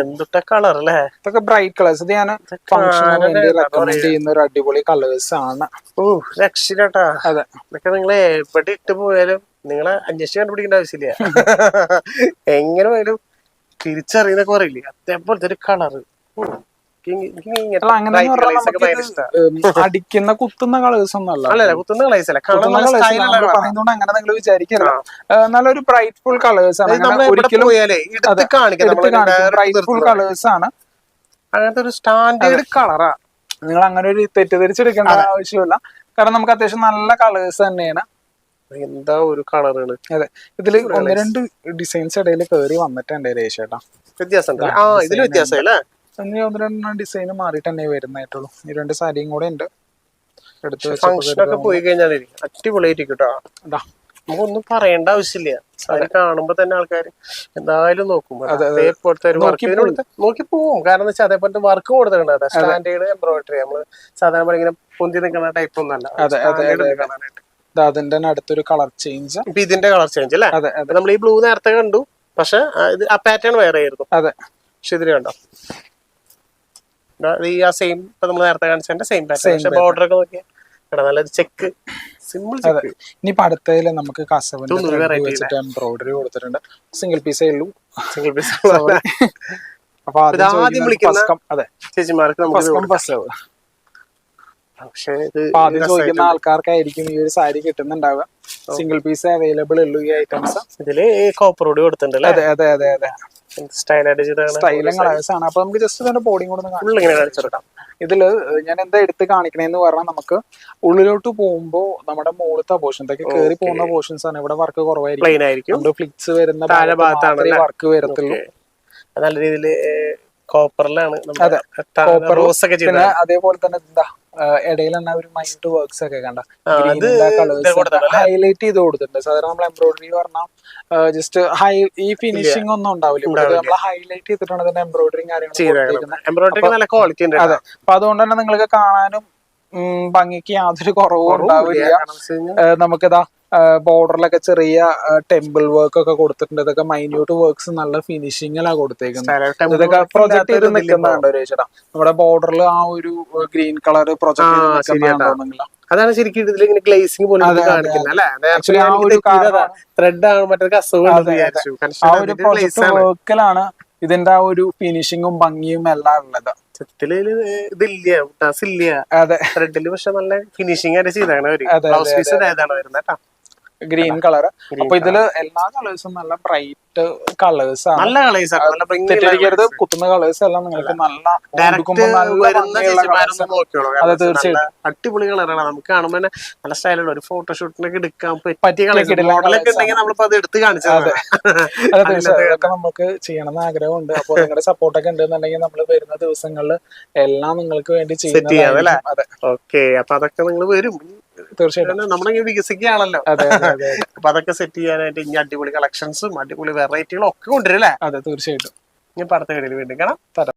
എന്തുട്ട കളർ അല്ലേ? ഇതൊക്കെ ബ്രൈറ്റ് കളേഴ്സ് ഇത് ഞാൻ ഫംഗ്ഷന് വേണ്ടി റെക്കമെൻഡ് ചെയ്യുന്ന ഒരു അടിപൊളി കളേഴ്സ് ആണ്. ഓ അതെ. ഇതൊക്കെ നിങ്ങളെ എവിടെ ഇട്ട് പോയാലും നിങ്ങളെ അന്വേഷിച്ച് കണ്ടുപിടിക്കേണ്ട ആവശ്യമില്ല. എങ്ങനെ പോയാലും തിരിച്ചറിയുന്ന കുറയില്ലേ അതേപോലത്തെ ഒരു കളറ് അങ്ങനെ അടിക്കുന്ന കുത്തുന്ന കളേഴ്സ് ഒന്നും അല്ല. അല്ലല്ല കുത്തുന്ന കളേഴ്സ് അല്ല. കാണാൻ കുത്തുന്ന നല്ല colours style ഉള്ള നമ്മൾ colour ആ. പറയുന്നതുകൊണ്ട് അങ്ങനെ നിങ്ങൾ വിചാരിക്കരുത്. നല്ലൊരു ബ്രൈറ്റ് ഫുൾ കളേഴ്സ് ആണ്. ഒരിക്കലും ബ്രൈറ്റ് ഫുൾ. കളേഴ്സ് ആണ്. അങ്ങനത്തെ ഒരു സ്റ്റാൻഡേർഡ് കളറാ നിങ്ങൾ അങ്ങനെ ഒരു തെറ്റിദ്ധരിച്ചെടുക്കേണ്ട ആവശ്യമില്ല. കാരണം നമുക്ക് അത്യാവശ്യം നല്ല കളേഴ്സ് തന്നെയാണ്. എന്താ ഒരു കളറുകൾ അതെ. ഇതിൽ ഒന്ന് രണ്ട് ഡിസൈൻസ് ഇടയിൽ കയറി വന്നിട്ടുണ്ട് രേഷേട്ടാ വ്യത്യാസം ആ ഇതിൽ വ്യത്യാസം അല്ലേ? ഇനി ഒന്ന് രണ്ട് ഡിസൈൻ മാറിയിട്ട് തന്നെ വരുന്നായിട്ടുള്ളൂ ഈ രണ്ട് സാരിയും കൂടെ ഉണ്ട് എടുത്ത് ഫംഗ്ഷൻ ഒക്കെ പോയി കഴിഞ്ഞാൽ അടിപൊളിയായിരിക്കും കേട്ടോ. നമുക്കൊന്നും പറയേണ്ട ആവശ്യമില്ല. സാരി കാണുമ്പോ തന്നെ ആൾക്കാർ എന്തായാലും നോക്കും. അതെ, അതെ. അതേപോലത്തെ ഒരു നോക്കി വർക്ക് നോക്കി പോവും. കാരണം വെച്ചാൽ അതേപോലത്തെ വർക്ക് കൊടുത്തിട്ടുണ്ട്. സ്റ്റാൻഡേർഡ് എംബ്രോയിഡറി നമ്മൾ സാധാരണ ഇങ്ങനെ പൊന്തി നിൽക്കുന്ന ടൈപ്പ് ഒന്നല്ല അതിന്റെ തന്നെ അടുത്തൊരു കളർ ചേഞ്ച് ഇപ്പൊ ഇതിന്റെ കളർ ചേഞ്ച് അല്ലേ? അതെ നമ്മൾ ഈ ബ്ലൂ നേരത്തെ കണ്ടു. പക്ഷെ ആ, പാറ്റേൺ വേറെ ആയിരുന്നു. അതെ. പക്ഷെ ഇതിന് കണ്ടോ? ഈ ആ സെയിം ഇപ്പൊ നമ്മൾ നേരത്തെ കാണിച്ചതിന്റെ സെയിം പാറ്റേൺ പക്ഷെ ബോർഡർ ഒക്കെ നോക്കിയാ എടാ നല്ലൊരു ചെക്ക് സിമ്പിൾ ചെക്ക് ഇനിയിപ്പോ നമുക്ക് കസവിന്റെ വെച്ചിട്ട് എംബ്രോയിഡറി കൊടുത്തിട്ടുണ്ട്. സിംഗിൾ പീസേ ഉള്ളൂ. സിംഗിൾ പീസ് അപ്പൊ ഇത് ആദ്യം വിളിക്കുന്ന- അതെ. ചേച്ചിമാർക്ക് നമുക്ക് പക്ഷെ ഇത് ആദ്യം ചോദിക്കുന്ന ആൾക്കാർക്കായിരിക്കും ഈ ഒരു സാരി കിട്ടുന്നുണ്ടാവുക. സിംഗിൾ പീസ് അവൈലബിൾ ഉള്ളൂ ഈ ഐറ്റംസ് ഇതിൽ കോപ്പർ കൂടി കൊടുത്തിട്ടുണ്ട് അതെ അതെ അതെ അതെ. സ്റ്റൈലും കളേഴ്സ് ആണ് അപ്പൊ നമുക്ക് ജസ്റ്റ് ഇതിന്റെ ബോഡിയും കൂടെ ഒന്ന് കാണാം ഫുൾ കാണിച്ചെടുക്കാം. ഇതിൽ ഞാൻ എന്താ എടുത്ത് കാണിക്കണേന്ന് പറഞ്ഞാൽ നമുക്ക് ഉള്ളിലോട്ട് പോകുമ്പോ നമ്മുടെ മുകളിലത്തെ പോർഷൻ കയറി പോകുന്ന പോർഷൻസ് ആണ്. ഇവിടെ വർക്ക് കുറവായിരിക്കും. ഫ്ലിക്സ് വരുന്ന വർക്ക് വരത്തുള്ളൂ. നല്ല രീതിയിൽ കോപ്പറിലാണ് അതെ. ഉം റോസ് ഒക്കെ പിന്നെ അതേപോലെ തന്നെ എന്താ ഇടയിൽ തന്നെ ഒരു മൈൻഡ് വർക്ക്സ് ഒക്കെ കണ്ട. ഹൈലൈറ്റ് ചെയ്ത് കൊടുത്തിട്ടുണ്ട്. സാധാരണ നമ്മൾ എംബ്രോയിഡറി പറഞ്ഞാൽ ജസ്റ്റ് ഹൈ ഈ ഫിനിഷിംഗ് ഒന്നും ഉണ്ടാവില്ല. ഇവിടെ നമ്മൾ ഹൈലൈറ്റ് ചെയ്തിട്ടാണ് തന്നെ എംബ്രോയിഡറിയും കാര്യങ്ങൾ അതെ. അപ്പൊ അതുകൊണ്ട് തന്നെ നിങ്ങൾക്ക് കാണാനും ഭംഗിക്ക് യാതൊരു കുറവും ഉണ്ടാവില്ല. നമുക്കിതാ ബോർഡറിലൊക്കെ ചെറിയ ടെമ്പിൾ വർക്ക് ഒക്കെ കൊടുത്തിട്ടുണ്ട്. ഇതൊക്കെ മൈന്യൂട്ട് വർക്ക്സ് നല്ല ഫിനിഷിങ്ങിലാണ് കൊടുത്തേക്കുന്നത് ഇതൊക്കെ പ്രൊജക്ട് ചെയ്ത് നിൽക്കുന്നുണ്ടോ ചേട്ടാ? നമ്മുടെ ബോർഡറിൽ ആ ഒരു ഗ്രീൻ കളർ പ്രൊജക്ട് ചെയ്ത് അതാണ് ശരിക്കും ഇതിൽ ഇങ്ങനെ ഗ്ലേസിംഗ് പോലെ കാണിക്കുന്നത് അല്ലേ? ത്രെഡ് ആണ് മറ്റേ അസുഖം വർക്കിലാണ് ഇതിന്റെ ആ ഒരു ഫിനിഷിങ്ങും ഭംഗിയും എല്ലാം ഉള്ളത്. സത്യത്തിൽ ഇതില്ല ഇല്ല. അതെ. ത്രെഡിൽ പക്ഷെ നല്ല ഫിനിഷിംഗ് ആയിട്ട് ചെയ്താണ് അവർ. ബ്ലൗസ് പീസ് ഏതാണ് വരുന്നത് കേട്ടോ. ഗ്രീൻ കളർ അപ്പൊ ഇതിൽ എല്ലാ കളേഴ്സും നല്ല ബ്രൈറ്റ് കളേഴ്സ് ആണ്. നല്ല കളേഴ്സ് തെറ്റിരിക്കരുത് കുത്തുന്ന കളേഴ്സ് എല്ലാം നിങ്ങൾക്ക് നല്ല അതെ, തീർച്ചയായിട്ടും. അടിപൊളി കളറാണ് നമുക്ക് കാണുമ്പോൾ തന്നെ നല്ല സ്റ്റൈലുള്ള ഒരു ഫോട്ടോഷൂട്ടിനൊക്കെ എടുക്കാൻ പറ്റിയ മോഡലൊക്കെ ഉണ്ടെങ്കിൽ നമ്മളിപ്പോ അത് എടുത്ത് കാണിച്ചത് അതെ. തീർച്ചയായിട്ടും. നമുക്ക് ചെയ്യണമെന്ന് ആഗ്രഹമുണ്ട്. അപ്പൊ നിങ്ങളുടെ സപ്പോർട്ടൊക്കെ ഉണ്ടെന്നുണ്ടെങ്കിൽ നമ്മൾ വരുന്ന ദിവസങ്ങളിൽ എല്ലാം നിങ്ങൾക്ക് വേണ്ടി ചെയ്യാം, അതെ. ഓക്കെ അപ്പൊ അതൊക്കെ നിങ്ങൾ വരും. തീർച്ചയായിട്ടും. നമ്മളിങ്ങനെ വികസിക്കുകയാണല്ലോ. അപ്പൊ അതൊക്കെ സെറ്റ് ചെയ്യാനായിട്ട് ഇനി അടിപൊളി കളക്ഷൻസും അടിപൊളി വെറൈറ്റികളും ഒക്കെ കൊണ്ടുവരും അല്ലേ? അതെ തീർച്ചയായിട്ടും. ഇനി അടുത്ത വീഡിയോയിൽ വീണ്ടും കാണാം. തരാം